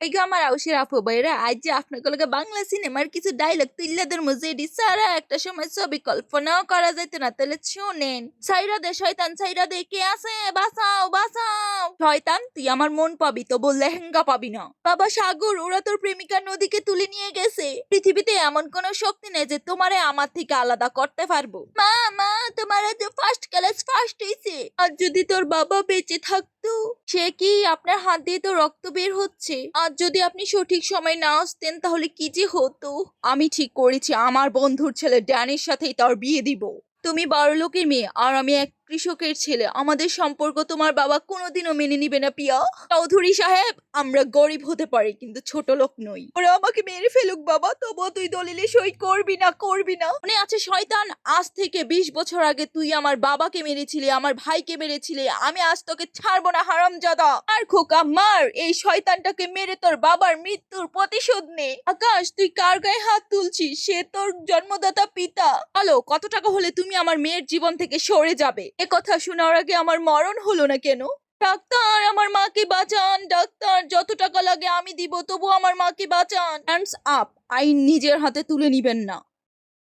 এই আমার আউসের আপু ভাইরা আজ যে আপনাকে লগে বাংলা সিনেমার কিছু ডায়লগ তিল্লাদের এটি সারা একটা সময় ছবি কল্পনাও করা যাইতো না। তাহলে শুনেন সাইরা দে, শয়তান সাইরা দে, কে আছে? বাঁচাও বাঁচাও। শয়তান, তুই আমার মন পাবি তো বল লেহেঙ্গা পাবি না। বাবা সাগর, ওরা তোর প্রেমিকা নদীকে তুলে নিয়ে গেছে। এমন কোন শক্তি নেই যে তোমারে আমার থেকে আলাদা করতে পারব। মা মা, তোমার যে ফার্স্ট ক্লাস ফার্স্ট হয়েছে আর যদি তোর বাবা বেঁচে থাকতো, সে কি আপনার হাত দিয়ে তো রক্ত বের হচ্ছে? আর যদি আপনি সঠিক সময় না আসতেন, তাহলে কি যে হতো? আমি ঠিক করেছি, আমার বন্ধুর ছেলে ড্যানির সাথেই তার বিয়ে দিব। তুমি বড় লোকের মেয়ে, আর আমি এক কৃষকের ছেলে। আমাদের সম্পর্ক তোমার বাবা কোনোদিনও মেনে নিবে না, পিয়া। চৌধুরী সাহেব, আমরা গরিব হতে পারি, কিন্তু ছোট লোক নই। ওরা আমাকে মেরে ফেলুক, বাবা। তবুও তুই দলিলে সই করবি না করবি না। মনে আছে, শয়তান, আজ থেকে বিশ বছর আগে তুই আমার বাবাকে মেরেছিলি, আমার ভাইকে মেরেছিলি। আমি আজ তোকে ছাড়বো না, হারামজাদা। আর খোকা, মার। এই শয়তানটাকে মেরে তোর বাবার মৃত্যুর প্রতিশোধ নে। আকাশ, তুই কার গায়ে হাত তুলছিস? সে তোর জন্মদাতা পিতা। আলো কত টাকা হলে তুমি আমার মেয়ের জীবন থেকে সরে যাবে? এ কথা শোনার আগে আমার মরণ হলো না কেন? ডাক্তার, আমার মাকে বাঁচান। ডাক্তার, যত টাকা লাগে আমি দিব, তবু আমার মাকে বাঁচান। হ্যান্ডস আপ আইন নিজের হাতে তুলে নিবেন না।